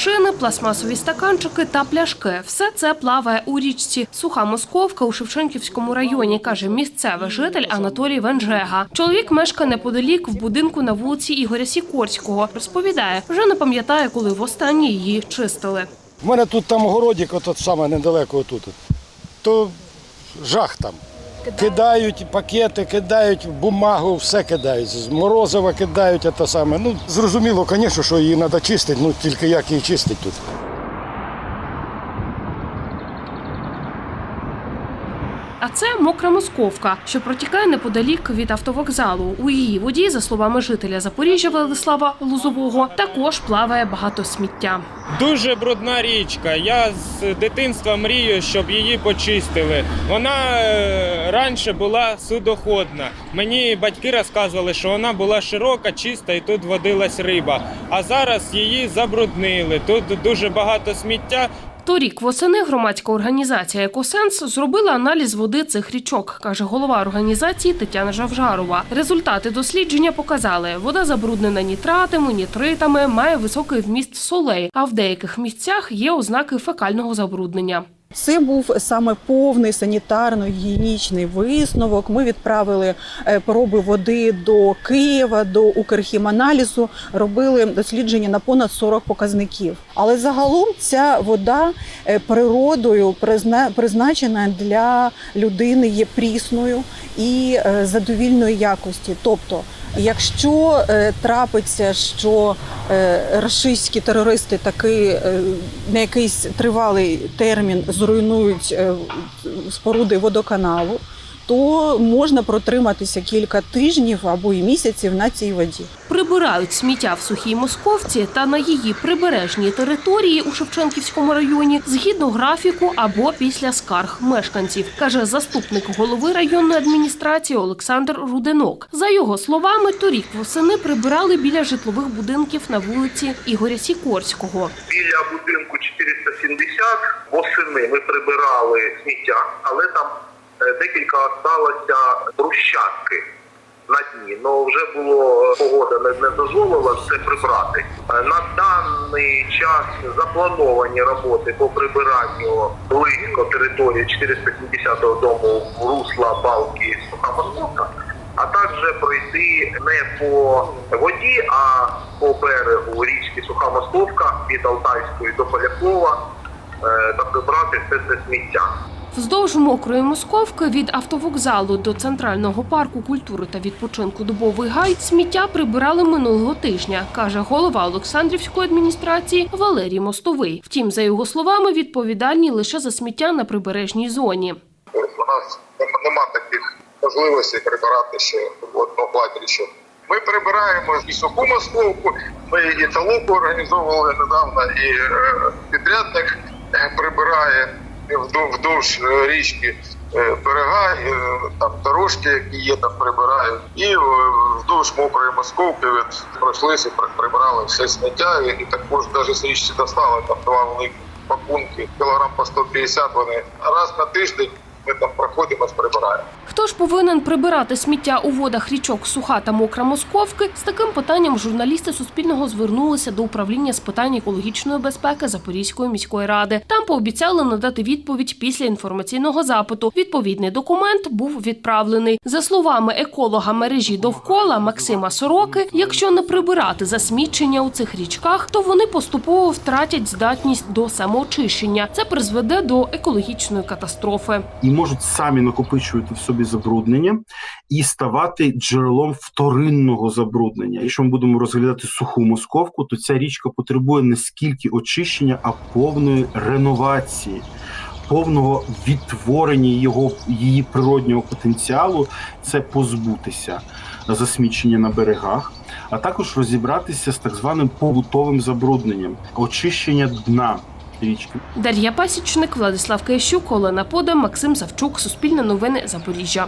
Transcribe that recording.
Шини, пластмасові стаканчики та пляшки. Все це плаває у річці. Суха Московка у Шевченківському районі, каже місцевий житель Анатолій Венжега. Чоловік мешкає неподалік в будинку на вулиці Ігоря Сікорського. Розповідає, вже не пам'ятає, коли востаннє її чистили. У мене тут там городик, от саме недалеко отут. То жах там. Кидають пакети, кидають бумагу, все кидають. З морозива кидають те саме. Ну, зрозуміло, звісно, що її треба чистити, ну тільки як її чистити тут. А це мокра московка, що протікає неподалік від автовокзалу. У її воді, за словами жителя Запоріжжя Владислава Лузового, також плаває багато сміття. Дуже брудна річка. Я з дитинства мрію, щоб її почистили. Вона е, раніше була судоходна. Мені батьки розказували, що вона була широка, чиста і тут водилась риба. А зараз її забруднили. Тут дуже багато сміття. Торік восени громадська організація «Екосенс» зробила аналіз води цих річок, каже голова організації Тетяна Жавжарова. Результати дослідження показали, вода забруднена нітратами, нітритами, має високий вміст солей, а в деяких місцях є ознаки фекального забруднення. Це був саме повний санітарно-гігієнічний висновок. Ми відправили е, проби води до Києва, до Укрхіманалізу, робили дослідження на понад 40 показників. Але загалом ця вода е, природою призна- призначена для людини є прісною і е, задовільної якості. Тобто, якщо е, трапиться, що е, рашистські терористи таки е, на якийсь тривалий термін зруйнують споруди водоканалу, то можна протриматися кілька тижнів або і місяців на цій воді. Прибирають сміття в сухій московці та на її прибережній території у Шевченківському районі згідно графіку або після скарг мешканців, каже заступник голови районної адміністрації Олександр Руденок. За його словами, торік восени прибирали біля житлових будинків на вулиці Ігоря Сікорського. біля будинку 470 восени ми прибирали сміття, але там декілька осталося брусчатки на дні. Ну вже було погода не, не дозволила це прибрати. Е, На даний час заплановані роботи по прибиранню близько території 470-го дому русла балки суха Московка, а також пройти не по воді, а по берегу річки Суха Московка від Алтайської до Полякова е, та прибрати все це сміття. Вздовж мокрої московки від автовокзалу до центрального парку культури та відпочинку Дубовий гай сміття прибирали минулого тижня, каже голова Олександрівської адміністрації Валерій Мостовий. Втім, за його словами, відповідальні лише за сміття на прибережній зоні. У нас нем- нема таких можливостей прибирати ще водного кладрища. Ми прибираємо і суху московку, ми і толоку організовували недавно, і е, підрядник е, прибирає вдовж, е, річки е, берега, е, там дорожки, які є, там прибирають. І вдовж мокрої московки пройшлися, при- прибирали все сміття, і також навіть з річці достали там два великі пакунки, кілограм по 150 вони. Раз на тиждень ми там проходимо, прибираємо. Хто ж повинен прибирати сміття у водах річок Суха та Мокра Московки? З таким питанням журналісти Суспільного звернулися до управління з питань екологічної безпеки Запорізької міської ради. Там пообіцяли надати відповідь після інформаційного запиту. Відповідний документ був відправлений. За словами еколога мережі довкола Максима Сороки, якщо не прибирати засмічення у цих річках, то вони поступово втратять здатність до самоочищення. Це призведе до екологічної катастрофи. і можуть самі накопичувати в собі забруднення і ставати джерелом вторинного забруднення. Якщо ми будемо розглядати суху московку, то ця річка потребує не скільки очищення, а повної реновації. Повного відтворення його її природнього потенціалу це позбутися засмічення на берегах, а також розібратися з так званим побутовим забрудненням, очищення дна річки. Дар'я Пасічник, Владислав Киящук, Олена Пода, Максим Савчук, Суспільне новини, Запоріжжя.